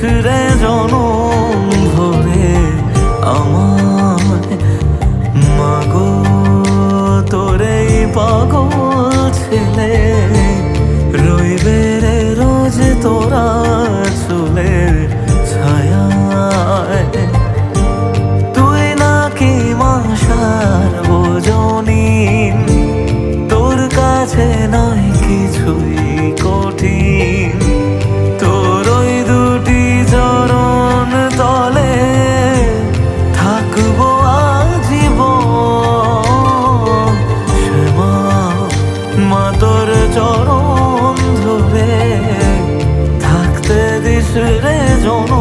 বিসরে জনম ভরে আমার মাগো, তোরে পাগল ছেলে, রইবে রে রোজ তোরা চুলের ছায়া তুই নাকি মাসার বোঝনি, তোর কাছে নাই কিছুই। তোর চরণ ধরে থাকতে দিস রে জন